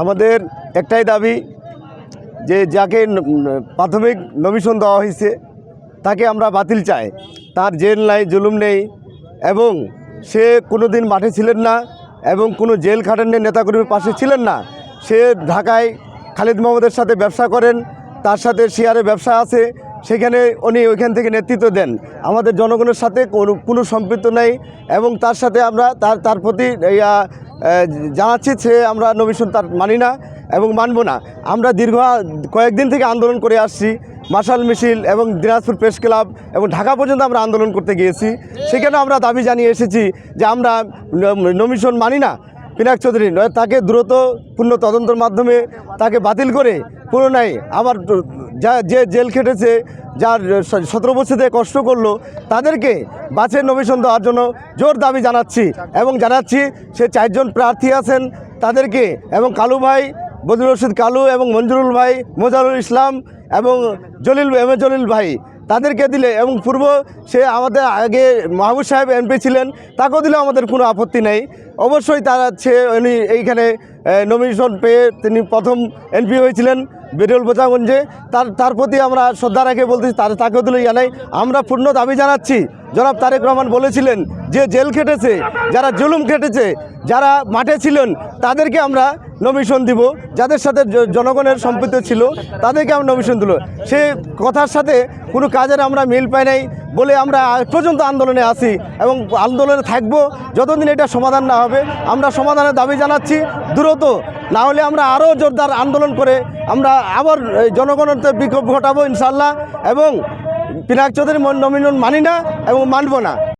আমাদের একটাই দাবি যে যাকে প্রাথমিক নমিশন দেওয়া হয়েছে, তাকে আমরা বাতিল চাই। তার জেল নাই, জুলুম নেই এবং সে কোনো দিন মাঠে ছিলেন না এবং কোনো জেল খাটানের নেতাকর্মীর পাশে ছিলেন না। সে ঢাকায় খালিদ মোহাম্মদের সাথে ব্যবসা করেন, তার সাথে শেয়ারে ব্যবসা আছে, সেখানে উনি ওইখান থেকে নেতৃত্ব দেন। আমাদের জনগণের সাথে কোনো কোনো সম্পৃক্ত নেই এবং তার সাথে আমরা তার তার প্রতি জানাচ্ছি সে আমরা নবীন তার মানি না এবং মানব না। আমরা দীর্ঘ কয়েকদিন থেকে আন্দোলন করে আসছি মার্শাল মিছিল এবং দিনাজপুর প্রেস ক্লাব এবং ঢাকা পর্যন্ত আমরা আন্দোলন করতে গিয়েছি। সেখানে আমরা দাবি জানিয়ে এসেছি যে আমরা নমিশন মানি না। পিনাক চৌধুরী, নয়, তাকে দ্রুত পূর্ণ তদন্তের মাধ্যমে তাকে বাতিল করে পুনরায় আবার যা যে জেল খেটেছে, যার সতেরো বছর থেকে কষ্ট করল, তাদেরকে বাছের নমিশন দেওয়ার জন্য জোর দাবি জানাচ্ছি এবং জানাচ্ছি সে চারজন প্রার্থী আছেন তাদেরকে এবং কালু ভাই, বদরুল রশিদ কালু এবং মঞ্জুরুল ভাই, মোজারুল ইসলাম এবং জলিল, এম জলিল ভাই। তাদেরকে দিলে এবং পূর্ব সে আমাদের আগে মাহবুব সাহেব এমপি ছিলেন, তাকেও দিলে আমাদের কোনো আপত্তি নেই। অবশ্যই তারা সে উনি এইখানে নমিনেশন পেয়ে তিনি প্রথম এমপি হয়েছিলেন বেরুল বোচাগঞ্জে তার তার প্রতি আমরা শ্রদ্ধা রেখে বলতেছি, তার, তাকেও দিলে জানাই আমরা পূর্ণ দাবি জানাচ্ছি, জনাব তারেক রহমান বলেছিলেন যে জেল খেটেছে, যারা জুলুম খেটেছে, যারা মাঠে ছিলেন, তাদেরকে আমরা নমিশন দিব। যাদের সাথে জনগণের সম্পৃক্ত ছিল, তাদেরকে আমরা নমিশন দিল। সে কথার সাথে কোনো কাজের আমরা মিল পাই নাই বলে আমরা পর্যন্ত আন্দোলনে আছি এবং আন্দোলনে থাকব। যতদিন এটা সমাধান না হবে, আমরা সমাধানের দাবি জানাচ্ছি। দ্রুত, না হলে আমরা আরও জোরদার আন্দোলন করে আমরা আবার জনগণের বিক্ষোভ ঘটাবো ইনশাল্লাহ এবং পিনাক চৌধুরী নমিশন মানি না এবং মানব না।